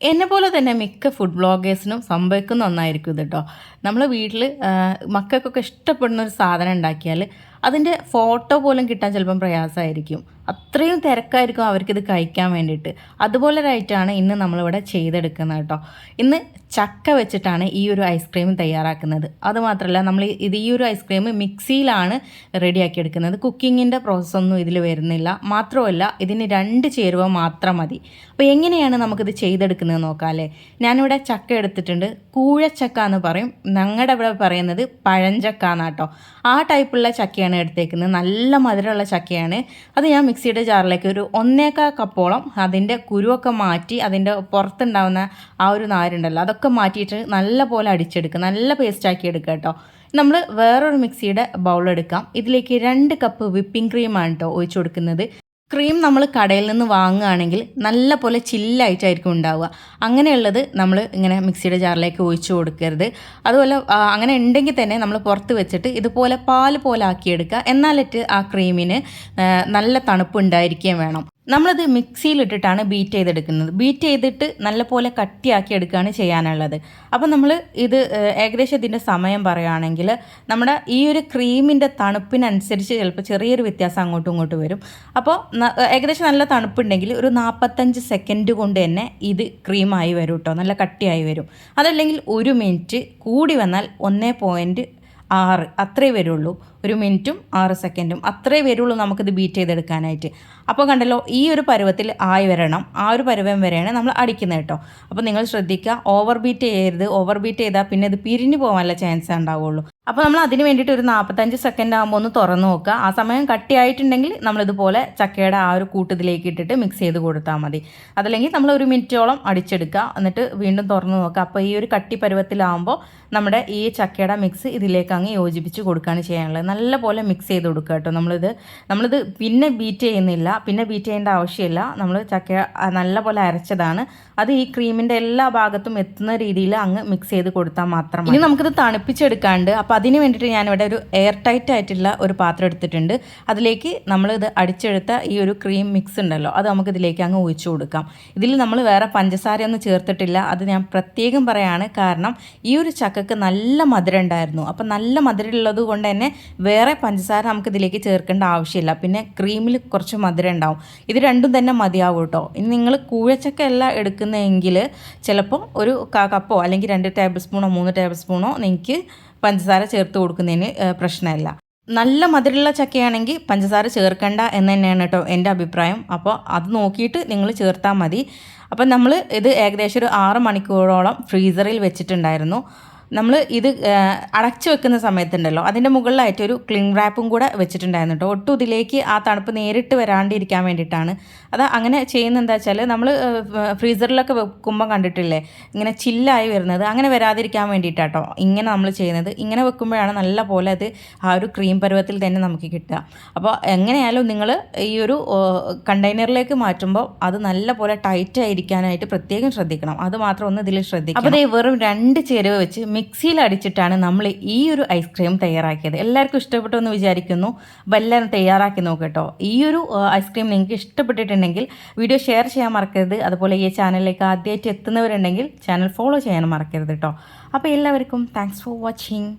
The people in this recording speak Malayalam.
എന്നെ പോലെ തന്നെ മിക്ക ഫുഡ് ബ്ലോഗേഴ്സിനും സംഭവിക്കുന്ന ഒന്നായിരിക്കും ഇത് കേട്ടോ നമ്മൾ വീട്ടിൽ മക്കൾക്കൊക്കെ ഇഷ്ടപ്പെടുന്ന ഒരു സാധനം ഉണ്ടാക്കിയാൽ അതിന്റെ ഫോട്ടോ പോലും കിട്ടാൻ ചിലപ്പം പ്രയാസമായിരിക്കും. അത്രയും തിരക്കായിരിക്കും അവർക്കിത് കഴിക്കാൻ വേണ്ടിയിട്ട്. അതുപോലെ ഒരു ഐറ്റമാണ് ഇന്ന് നമ്മളിവിടെ ചെയ്തെടുക്കുന്നത് കേട്ടോ. ഇന്ന് ചക്ക വെച്ചിട്ടാണ് ഈ ഒരു ഐസ്ക്രീം തയ്യാറാക്കുന്നത്. അതുമാത്രമല്ല നമ്മൾ ഇത് ഈ ഒരു ഐസ്ക്രീം മിക്സിയിലാണ് റെഡിയാക്കി എടുക്കുന്നത്. കുക്കിങ്ങിന്റെ പ്രോസസ്സൊന്നും ഇതിൽ വരുന്നില്ല. മാത്രമല്ല ഇതിന് രണ്ട് ചേരുവ മാത്രം മതി. അപ്പോൾ എങ്ങനെയാണ് നമുക്കിത് ചെയ്തെടുക്കുന്നത് നോക്കാമല്ലേ ഞാനിവിടെ ചക്ക എടുത്തിട്ടുണ്ട്. കൂഴച്ചക്ക എന്ന് പറയും. ഞങ്ങളുടെ ഇവിടെ പറയുന്നത് പഴഞ്ചക്ക എന്നാട്ടോ ആ ടൈപ്പുള്ള ചക്കയാണ് എടുത്തേക്കുന്നത്. നല്ല മധുരമുള്ള ചക്കയാണ്. അത് ഞാൻ മിക്സിയുടെ ജാറിലേക്ക് ഒരു ഒന്നേക്കാ കപ്പോളം അതിന്റെ കുരുവൊക്കെ മാറ്റി അതിന്റെ പുറത്തുണ്ടാവുന്ന ആ ഒരു നാരുണ്ടല്ലോ അതൊക്കെ മാറ്റിയിട്ട് നല്ല പോലെ അടിച്ചെടുക്കുക. നല്ല പേസ്റ്റാക്കി എടുക്കുക കേട്ടോ. നമ്മൾ വേറൊരു മിക്സിയുടെ ബൗൾ എടുക്കാം. ഇതിലേക്ക് രണ്ട് കപ്പ് വിപ്പിംഗ് ക്രീമാണ് കേട്ടോ ഒഴിച്ചു കൊടുക്കുന്നത്. ക്രീം നമ്മൾ കടയിൽ നിന്ന് വാങ്ങുകയാണെങ്കിൽ നല്ല പോലെ ചില്ലായിട്ടായിരിക്കും ഉണ്ടാവുക. അങ്ങനെയുള്ളത് നമ്മൾ ഇങ്ങനെ മിക്സിയുടെ ജാറിലേക്ക് ഒഴിച്ചു കൊടുക്കരുത്. അതുപോലെ അങ്ങനെ ഉണ്ടെങ്കിൽ തന്നെ നമ്മൾ പുറത്ത് വെച്ചിട്ട് ഇതുപോലെ പാൽ പോലെ ആക്കിയെടുക്കുക. എന്നാലിട്ട് ആ ക്രീമിന് നല്ല തണുപ്പ് ഉണ്ടായിരിക്കുകയും വേണം. നമ്മളിത് മിക്സിയിലിട്ടിട്ടാണ് ബീറ്റ് ചെയ്തെടുക്കുന്നത്. ബീറ്റ് ചെയ്തിട്ട് നല്ലപോലെ കട്ടിയാക്കി എടുക്കുകയാണ് ചെയ്യാനുള്ളത്. അപ്പോൾ നമ്മൾ ഇത് ഏകദേശം ഇതിന്റെ സമയം പറയുകയാണെങ്കിൽ നമ്മുടെ ഈ ഒരു ക്രീമിന്റെ തണുപ്പിനനുസരിച്ച് ചിലപ്പോൾ ചെറിയൊരു വ്യത്യാസം അങ്ങോട്ടും ഇങ്ങോട്ടും വരും. അപ്പോൾ ഏകദേശം നല്ല തണുപ്പുണ്ടെങ്കിൽ ഒരു നാൽപ്പത്തഞ്ച് സെക്കൻഡ് കൊണ്ട് തന്നെ ഇത് ക്രീമായി വരും കേട്ടോ. നല്ല കട്ടിയായി വരും. അതല്ലെങ്കിൽ ഒരു മിനിറ്റ് കൂടി വന്നാൽ ഒന്നേ പോയിന്റ് ആറ് അത്രേ വരുള്ളൂ. ഒരു മിനിറ്റും ആറ് സെക്കൻഡും അത്രേ വരുള്ളൂ നമുക്കിത് ബീറ്റ് ചെയ്തെടുക്കാനായിട്ട്. അപ്പോൾ കണ്ടല്ലോ ഈ ഒരു പരുവത്തിൽ ആയി വരണം. ആ ഒരു പരുവം വരെയാണ് നമ്മൾ അടിക്കുന്നത് കേട്ടോ. അപ്പോൾ നിങ്ങൾ ശ്രദ്ധിക്കുക ഓവർ ബീറ്റ് ചെയ്യരുത്. ഓവർ ബീറ്റ് ചെയ്താൽ പിന്നെ ഇത് പിരിഞ്ഞു പോകാനുള്ള ചാൻസ് ഉണ്ടാവുള്ളൂ. അപ്പോൾ നമ്മൾ അതിന് വേണ്ടിയിട്ട് ഒരു നാൽപ്പത്തഞ്ച് സെക്കൻഡ് ആകുമ്പോൾ ഒന്ന് തുറന്ന് നോക്കുക. ആ സമയം കട്ടിയായിട്ടുണ്ടെങ്കിൽ നമ്മളിതുപോലെ ചക്കയുടെ ആ ഒരു കൂട്ടത്തിലേക്ക് ഇട്ടിട്ട് മിക്സ് ചെയ്ത് കൊടുത്താൽ മതി. അതല്ലെങ്കിൽ നമ്മൾ ഒരു മിനിറ്റോളം അടിച്ചെടുക്കുക. എന്നിട്ട് വീണ്ടും തുറന്ന് നോക്കുക. അപ്പോൾ ഈ ഒരു കട്ടി പരുവത്തിലാകുമ്പോൾ നമ്മുടെ ഈ ചക്കയുടെ മിക്സ് ഇതിലേക്ക് അങ്ങ് യോജിപ്പിച്ച് കൊടുക്കുകയാണ് ചെയ്യാനുള്ളത്. നല്ല പോലെ മിക്സ് ചെയ്ത് കൊടുക്കുക കേട്ടോ. നമ്മളിത് നമ്മളിത് പിന്നെ ബീറ്റ് ചെയ്യുന്നില്ല. പിന്നെ ബീറ്റ് ചെയ്യേണ്ട ആവശ്യമില്ല. നമ്മൾ ചക്ക നല്ലപോലെ നല്ല പോലെ അരച്ചതാണ്. അത് ഈ ക്രീമിന്റെ എല്ലാ ഭാഗത്തും എത്തുന്ന രീതിയിൽ അങ്ങ് മിക്സ് ചെയ്ത് കൊടുത്താൽ മാത്രം മതി. ഇനി നമുക്കിത് തണുപ്പിച്ചെടുക്കാണ്ട് അപ്പോൾ അതിന് വേണ്ടിയിട്ട് ഞാനിവിടെ ഒരു എയർ ടൈറ്റ് ആയിട്ടുള്ള ഒരു പാത്രം എടുത്തിട്ടുണ്ട്. അതിലേക്ക് നമ്മളിത് അടിച്ചെടുത്ത ഈ ഒരു ക്രീം മിക്സ് ഉണ്ടല്ലോ അത് നമുക്ക് ഇതിലേക്ക് അങ്ങ് ഒഴിച്ചു കൊടുക്കാം. ഇതിൽ നമ്മൾ വേറെ പഞ്ചസാരയൊന്നും ചേർത്തിട്ടില്ല. അത് ഞാൻ പ്രത്യേകം പറയാണ് കാരണം ഈ ഒരു ചക്കക്ക് നല്ല മധുരം ഉണ്ടായിരുന്നു. അപ്പം നല്ല മധുരം ഉള്ളത് കൊണ്ട് തന്നെ വേറെ പഞ്ചസാര നമുക്ക് ഇതിലേക്ക് ചേർക്കേണ്ട ആവശ്യമില്ല. പിന്നെ ക്രീമിൽ കുറച്ച് മധുരം ഉണ്ടാവും. ഇത് രണ്ടും തന്നെ മതിയാവും കേട്ടോ ഇനി നിങ്ങൾ കൂഴച്ചക്ക അല്ല എടുക്കുന്നതെങ്കിൽ ചിലപ്പോൾ ഒരു കപ്പോ അല്ലെങ്കിൽ രണ്ട് ടേബിൾ സ്പൂണോ മൂന്ന് ടേബിൾ സ്പൂണോ നിങ്ങൾക്ക് പഞ്ചസാര ചേർത്ത് കൊടുക്കുന്നതിന് പ്രശ്നമില്ല. നല്ല മധുരമുള്ള ചക്കയാണെങ്കിൽ പഞ്ചസാര ചേർക്കണ്ട എന്ന് തന്നെയാണ് കേട്ടോ എന്റെ അഭിപ്രായം. അപ്പോൾ അത് നോക്കിയിട്ട് നിങ്ങൾ ചേർത്താൽ മതി. അപ്പം നമ്മൾ ഇത് ഏകദേശം ഒരു ആറ് മണിക്കൂറോളം ഫ്രീസറിൽ വെച്ചിട്ടുണ്ടായിരുന്നു. നമ്മൾ ഇത് അടച്ചു വെക്കുന്ന സമയത്തുണ്ടല്ലോ അതിന്റെ മുകളിലായിട്ട് ഒരു ക്ലീൻ റാപ്പും കൂടെ വെച്ചിട്ടുണ്ടായിരുന്നു കേട്ടോ ഒട്ടും ഇതിലേക്ക് ആ തണുപ്പ് നേരിട്ട് വരാണ്ടിരിക്കാൻ വേണ്ടിയിട്ടാണ്. അത് അങ്ങനെ ചെയ്യുന്ന എന്താ വെച്ചാൽ നമ്മൾ ഫ്രീസറിലൊക്കെ വെക്കുമ്പോൾ കണ്ടിട്ടില്ലേ ഇങ്ങനെ ചില്ലായി വരുന്നത്. അങ്ങനെ വരാതിരിക്കാൻ വേണ്ടിയിട്ടാട്ടോ ഇങ്ങനെ നമ്മൾ ചെയ്യുന്നത്. ഇങ്ങനെ വെക്കുമ്പോഴാണ് നല്ല പോലെ അത് ആ ഒരു ക്രീം പരുവത്തിൽ തന്നെ നമുക്ക് കിട്ടുക. അപ്പോൾ എങ്ങനെയായാലും നിങ്ങൾ ഈ ഒരു കണ്ടെയ്നറിലേക്ക് മാറ്റുമ്പോൾ അത് നല്ല പോലെ ടൈറ്റ് ആയിരിക്കാനായിട്ട് പ്രത്യേകം ശ്രദ്ധിക്കണം. അത് മാത്രം ഒന്ന് ഇതിൽ ശ്രദ്ധിക്കണം. അപ്പോൾ വെറും രണ്ട് ചേരുവ വെച്ച് മിക്സിയിൽ അടിച്ചിട്ടാണ് നമ്മൾ ഈ ഒരു ഐസ്ക്രീം തയ്യാറാക്കിയത്. എല്ലാവർക്കും ഇഷ്ടപ്പെട്ടു എന്ന് വിചാരിക്കുന്നു. അപ്പോൾ എല്ലാവരും തയ്യാറാക്കി നോക്കട്ടോ ഈ ഒരു ഐസ്ക്രീം നിങ്ങൾക്ക് ഇഷ്ടപ്പെട്ടിട്ടുണ്ടെങ്കിൽ വീഡിയോ ഷെയർ ചെയ്യാൻ മറക്കരുത്. അതുപോലെ ഈ ചാനലിലേക്ക് ആദ്യമായിട്ട് എത്തുന്നവരുണ്ടെങ്കിൽ ചാനൽ ഫോളോ ചെയ്യാൻ മറക്കരുത് കേട്ടോ. അപ്പോൾ എല്ലാവർക്കും താങ്ക്സ് ഫോർ വാച്ചിങ്